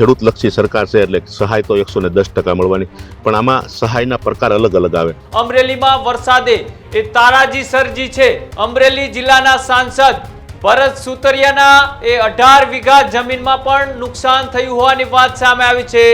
ખેડૂતલક્ષી સરકાર છે એટલે સહાય તો એકસો દસ ટકા મળવાની. પણ આમાં સહાયના પ્રકાર અલગ અલગ આવે. અમરેલીમાં વરસાદે એ તારાજી સરજી છે. અમરેલી જિલ્લાના સાંસદ ભરત સુતરિયાના એ અઢાર વીઘા જમીનમાં પણ નુકસાન થયું હોવાની વાત સામે આવી છે.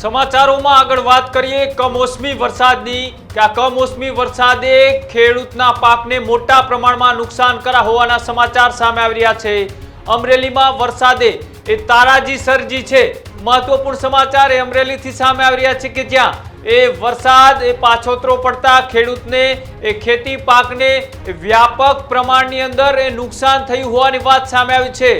સમાચારોમાં આગળ વાત કરીએ, કમોસમી વરસાદની. કે આ કમોસમી વરસાદે ખેડૂતના પાકને મોટા પ્રમાણમાં નુકસાન કર્યા હોવાના સમાચાર સામે આવી રહ્યા છે. અમરેલીમાં વરસાદે એ તારાજી સરજી છે. મહત્વપૂર્ણ સમાચાર એ અમરેલીથી સામે આવી રહ્યા છે કે જ્યાં એ વરસાદ એ પાછોતરો પડતા ખેડૂતને, એ ખેતી પાકને વ્યાપક પ્રમાણની અંદર એ નુકસાન થયું હોવાની વાત સામે આવી છે.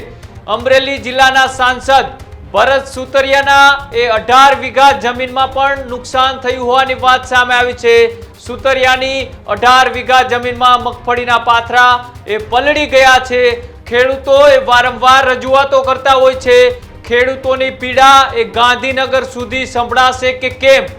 અમરેલી જિલ્લાના સાંસદ ભરત સુતરિયાના એ અઢાર વીઘા જમીનમાં પણ નુકસાન થયું હોવાની વાત સામે આવી છે. સુતરિયાની અઢાર વીઘા જમીનમાં મગફળીના પાથરા એ પલળી ગયા છે. ખેડૂતો એ વારંવાર રજૂઆતો કરતા હોય છે. ખેડૂતોની પીડા એ ગાંધીનગર સુધી સંભળાશે કે કેમ?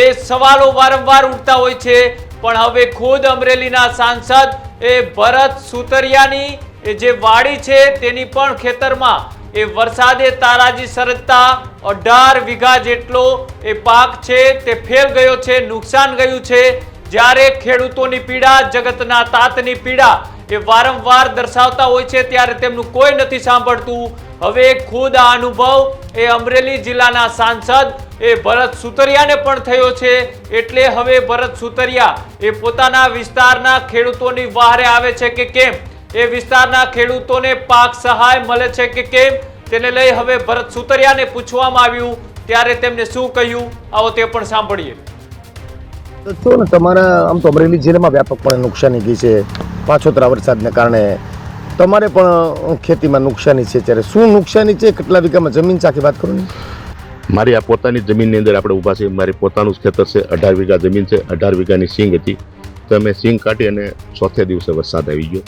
એ સવાલો વારંવાર ઉઠતા હોય છે. પણ હવે ખુદ અમરેલીના સાંસદ એ ભરત સુતરિયાની એ જે વાડી છે તેની પણ ખેતરમાં એ વરસાદે તારાજી સરજતા અઢાર વીઘા જેટલો એ પાક છે, તે ફેલ ગયો છે, નુકસાન ગયું છે. જ્યારે ખેડૂતોની પીડા, જગતના તાતની પીડા એ વારંવાર દર્શાવતા હોય છે, ત્યારે તેમનું કોઈ નથી સાંભળતું. હવે ખુદ આ અનુભવ એ અમરેલી જિલ્લાના સાંસદ એ ભરત સુતરિયાને પણ થયો છે. એટલે હવે ભરત સુતરિયા એ પોતાના વિસ્તારના ખેડૂતોની વહારે આવે છે કે કેમ? એ વિસ્તારના ખેડૂતોને પાક સહાય મળે છે કે કેમ તેને લઈ હવે ભરત સુતરિયાને પૂછવામાં આવ્યું. ત્યારે તેમને શું કહ્યું? આવો તે પણ સાંભળીએ. તો જો ને તમારા આમ તો અમરેલી જિલ્લામાં વ્યાપકપણે નુકસાની ગઈ છે. પાછોતરા વરસાદને કારણે તમારે પણ ખેતીમાં નુકસાની છે ત્યારે શું નુકસાની છે? કેટલા વીઘામાં જમીન છે? આખી વાત કરો ને. મારી આ પોતાની જમીનની અંદર આપણે ઊભા છે મારી પોતાનું જ ખેતર છે. અઢાર વીઘા જમીન છે. અઢાર વીઘાની સિંગ હતી. તો અમે સિંગ કાઢી અને ચોથે દિવસે વરસાદ આવી ગયો.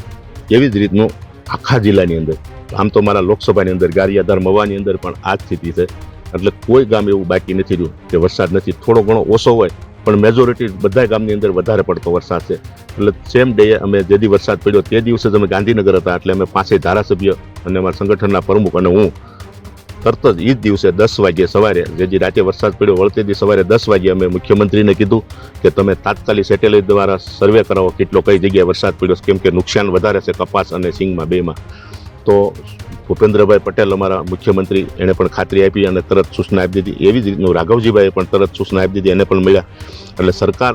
એવી જ રીતનું આખા જિલ્લાની અંદર, આમ તો મારા લોકસભાની અંદર, ગારિયાધાર મવાની અંદર પણ આ સ્થિતિ છે. એટલે કોઈ ગામ એવું બાકી નથી રહ્યું કે વરસાદ નથી. થોડો ઘણો ઓછો હોય, પણ મેજોરિટી બધા ગામની અંદર વધારે પડતો વરસાદ છે. એટલે સેમ ડે અમે જે વરસાદ પડ્યો તે દિવસે જ અમે ગાંધીનગર હતા, એટલે અમે પાસે ધારાસભ્ય અને અમારા સંગઠનના પ્રમુખ અને હું તરત જ એ જ દિવસે દસ વાગ્યે સવારે જે જે રાતે વરસાદ પડ્યો, વળતે દી સવારે દસ વાગ્યે અમે મુખ્યમંત્રીને કીધું કે તમે તાત્કાલિક સેટેલાઇટ દ્વારા સર્વે કરાવો કેટલો, કઈ જગ્યાએ વરસાદ પડ્યો કેમ કે નુકસાન વધારે છે કપાસ અને સિંગમાં, બેમાં. તો ભૂપેન્દ્રભાઈ પટેલ અમારા મુખ્યમંત્રી, એણે પણ ખાતરી આપી અને તરત સૂચના આપી દીધી. એવી જ રીતનું રાઘવજીભાઈએ પણ તરત સૂચના આપી દીધી, એને પણ મળ્યા. એટલે સરકાર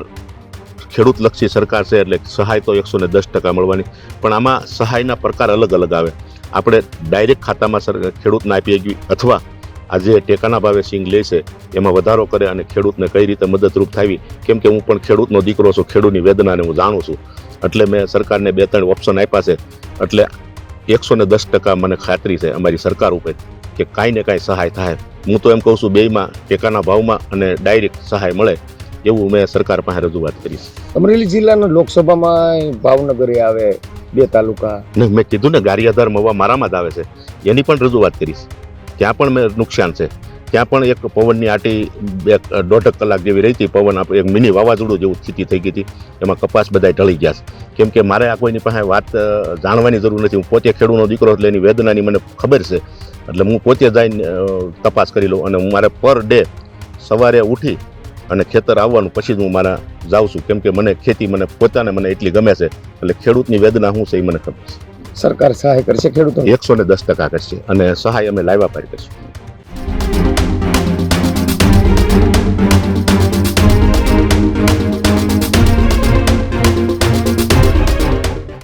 ખેડૂતલક્ષી સરકાર છે, એટલે સહાય તો એકસો ને દસ ટકા મળવાની. પણ આમાં સહાયના પ્રકાર અલગ અલગ આવે. આપણે ડાયરેક્ટ ખાતામાં સર ખેડૂતને આપીએ અથવા આજે ટેકાના ભાવે સિંગ લે છે, એમાં વધારો કરે અને ખેડૂતને કઈ રીતે મદદરૂપ થાવી, કેમ કે હું પણ ખેડૂતનો દીકરો છું, ખેડૂતની વેદનાને હું જાણું છું. એટલે મેં સરકારને બે ત્રણ ઓપ્શન આપ્યા છે, એટલે એકસો ને દસ ટકા મને ખાતરી છે અમારી સરકાર ઉપર કે કાંઈ ને કાંઈ સહાય થાય. હું તો એમ કહું છું, બેયમાં ટેકાના ભાવમાં અને ડાયરેક્ટ સહાય મળે, એવું મેં સરકાર પાસે રજૂઆત કરીશ અમરેલી જિલ્લાનો લોકસભામાં ભાવનગરે આવે બે તાલુકા. ને મેં કીધું ને ગારિયાધાર મવા મારામાં જ આવે છે. એની પણ રજૂઆત કરીશ. ત્યાં પણ મેં નુકસાન છે. ત્યાં પણ એક પવનની આટી બે દોઢક કલાક જેવી રહી હતી. પવન આપણે એક મિની વાવાઝોડું જેવું સ્થિતિ થઈ ગઈ હતી. એમાં કપાસ બધા ઢળી ગયા છે. કેમ કે મારે આ કોઈની પાસે વાત જાણવાની જરૂર નથી. હું પોતે ખેડૂતનો દીકરો એટલે એની વેદનાની મને ખબર છે. એટલે હું પોતે જઈને તપાસ કરી લઉં અને હું મારે પર ડે સવારે ઉઠી અને ખેતર આવવાનું પછી જ હું મારા જાઉં છું. કેમ કે મને ખેતી મને પોતાને મને એટલી ગમે છે એટલે ખેડૂતની વેદના શું છે એ મને ખબર છે. સરકાર સહાય કરશે ખેડૂતો એકસો ને દસ ટકા કરશે અને સહાય અમે લાવ્યા પાડી કરશું.